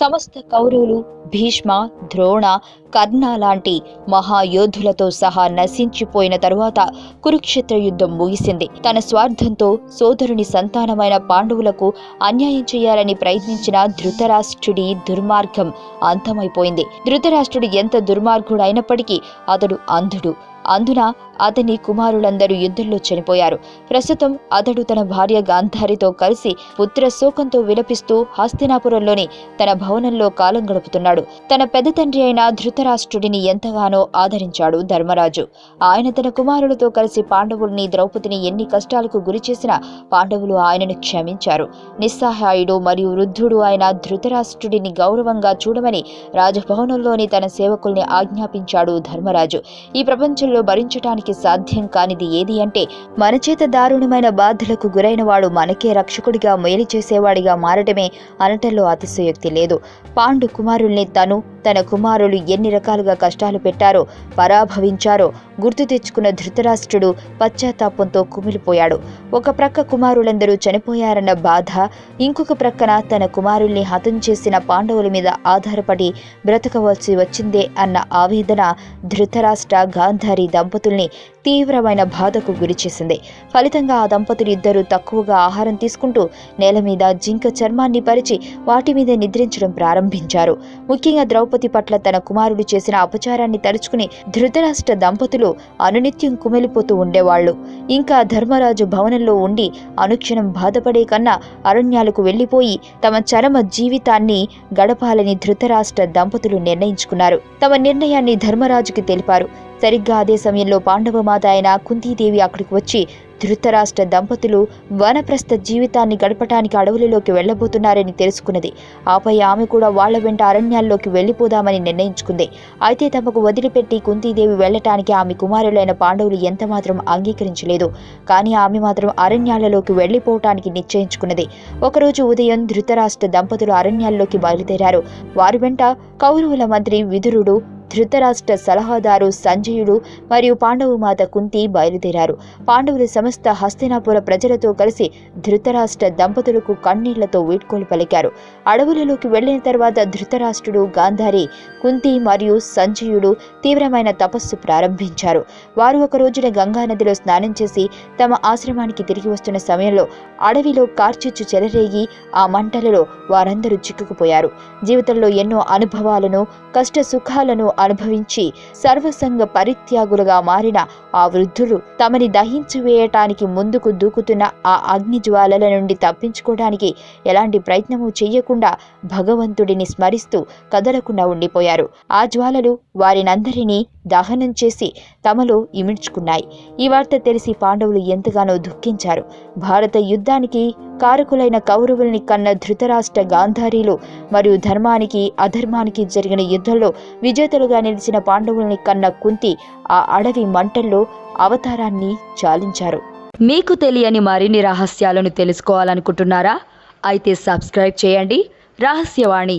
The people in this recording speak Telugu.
సమస్త కౌరవులు భీష్మ ద్రోణ కర్ణ లాంటి మహాయోధులతో సహా నశించిపోయిన తరువాత కురుక్షేత్ర యుద్ధం ముగిసింది. తన స్వార్థంతో సోదరుని సంతానమైన పాండవులకు అన్యాయం చేయాలని ప్రయత్నించిన ధృతరాష్ట్రుడి దుర్మార్గం అంతమైపోయింది. ధృతరాష్ట్రుడు ఎంత దుర్మార్గుడు అయినప్పటికీ అతడు అంధుడు. అందున అతని కుమారులందరూ యుద్ధంలో చనిపోయారు. ప్రస్తుతం అతడు తన భార్య గాంధారితో కలిసి పుత్ర శోకంతో విలపిస్తూ హస్తినాపురంలోని తన భవనంలో కాలం గడుపుతున్నాడు. తన పెద్ద తండ్రి అయిన ధృతరాష్ట్రుడిని ఎంతగానో ఆదరించాడు ధర్మరాజు. ఆయన తన కుమారులతో కలిసి పాండవుల్ని ద్రౌపదిని ఎన్ని కష్టాలకు గురి చేసినా పాండవులు ఆయనను క్షమించారు. నిస్సహాయుడు మరియు వృద్ధుడు అయిన ధృతరాష్ట్రుడిని గౌరవంగా చూడమని రాజభవనంలోని తన సేవకుల్ని ఆజ్ఞాపించాడు ధర్మరాజు. ఈ ప్రపంచంలో భరించటానికి సాధ్యం కానిది ఏది అంటే మన చేత దారుణమైన బాధలకు గురైన వాడు మనకే రక్షకుడిగా మేలు చేసేవాడిగా మారటమే అనటంలో అతిశయోక్తి లేదు. పాండు కుమారుల్ని తను తన కుమారులు ఎన్ని రకాలుగా కష్టాలు పెట్టారో పరాభవించారో గుర్తు తెచ్చుకున్న ధృతరాష్ట్రుడు పశ్చాత్తాపంతో కుమిలిపోయాడు. ఒక ప్రక్క కుమారులందరూ చనిపోయారన్న బాధ ఇంకొక ప్రక్కన తన కుమారుల్ని హతం చేసిన పాండవుల మీద ఆధారపడి బ్రతకవలసి వచ్చిందే అన్న ఆవేదన ధృతరాష్ట్ర గాంధారి దంపతుల్ని తీవ్రమైన బాధకు గురిచేసింది ఫలితంగా ఆ దంపతులు ఇద్దరూ తక్కువగా ఆహారం తీసుకుంటూ నేల మీద జింక చర్మాన్ని పరిచి వాటి మీద నిద్రించడం ప్రారంభించారు. ముఖ్యంగా ద్రౌపది పట్ల తన కుమారుడు చేసిన అపచారాన్ని తలుచుకుని ధృతరాష్ట్ర దంపతులు అనునిత్యం కుమిలిపోతూ ఉండేవాళ్ళు ఇంకా ధర్మరాజు భవనంలో ఉండి అనుక్షణం బాధపడే కన్నా అరణ్యాలకు వెళ్ళిపోయి తమ చరమ జీవితాన్ని గడపాలని ధృతరాష్ట్ర దంపతులు నిర్ణయించుకున్నారు. తమ నిర్ణయాన్ని ధర్మరాజుకి తెలిపారు. సరిగ్గా అదే సమయంలో పాండవమాత అయిన కుంతీదేవి అక్కడికి వచ్చి ధృతరాష్ట్ర దంపతులు వనప్రస్థ జీవితాన్ని గడపటానికి అడవులలోకి వెళ్ళబోతున్నారని తెలుసుకున్నది. ఆపై ఆమె కూడా వాళ్ళ వెంట అరణ్యాల్లోకి వెళ్ళిపోదామని నిర్ణయించుకుంది. అయితే తమకు వదిలిపెట్టి కుంతీదేవి వెళ్ళటానికి ఆమె కుమారులైన పాండవులు ఎంతమాత్రం అంగీకరించలేదు. కానీ ఆమె మాత్రం అరణ్యాలలోకి వెళ్ళిపోవటానికి నిశ్చయించుకున్నది. ఒకరోజు ఉదయం ధృతరాష్ట్ర దంపతులు అరణ్యాల్లోకి బయలుదేరారు. వారి వెంట కౌరవుల మంత్రి విదురుడు ధృతరాష్ట్ర సలహాదారు సంజయుడు మరియు పాండవమాత కుంతి బయలుదేరారు. పాండవులు సమస్త హస్తినాపుర ప్రజలతో కలిసి ధృతరాష్ట్ర దంపతులకు కన్నీళ్ళతో వీడ్కోలు పలికారు. అడవులలోకి వెళ్ళిన తర్వాత ధృతరాష్ట్రుడు గాంధారి కుంతి మరియు సంజయుడు తీవ్రమైన తపస్సు ప్రారంభించారు. వారు ఒక రోజున గంగానదిలో స్నానం చేసి తమ ఆశ్రమానికి తిరిగి వస్తున్న సమయంలో అడవిలో కార్చిచ్చు చెలరేగి ఆ మంటలలో వారందరూ చిక్కుకుపోయారు. జీవితంలో ఎన్నో అనుభవాలను కష్ట సుఖాలను అనుభవించి సర్వసంగ పరిత్యాగులుగా మారిన ఆ వృద్ధులు తమని దహించి వేయటానికి ముందుకు దూకుతున్న ఆ అగ్ని జ్వాలల నుండి తప్పించుకోవడానికి ఎలాంటి ప్రయత్నము చెయ్యకుండా భగవంతుడిని స్మరిస్తూ కదలకుండా ఉండిపోయారు. ఆ జ్వాలలు వారినందరినీ దహనం చేసి తమలో ఇమిడ్చుకున్నాయి. ఈ వార్త తెలిసి పాండవులు ఎంతగానో దుఃఖించారు. భారత యుద్ధానికి కారకులైన కౌరవుల్ని కన్న ధృతరాష్ట్ర గాంధారీలు మరియు ధర్మానికి అధర్మానికి జరిగిన యుద్ధంలో విజేతలుగా నిలిచిన పాండవుల్ని కన్న కుంతి ఆ అడవి మంటల్లో అవతారాన్ని చాలించారు. మీకు తెలియని మరిన్ని రహస్యాలను తెలుసుకోవాలనుకుంటున్నారా? అయితే సబ్స్క్రైబ్ చేయండి. రహస్యవాణి.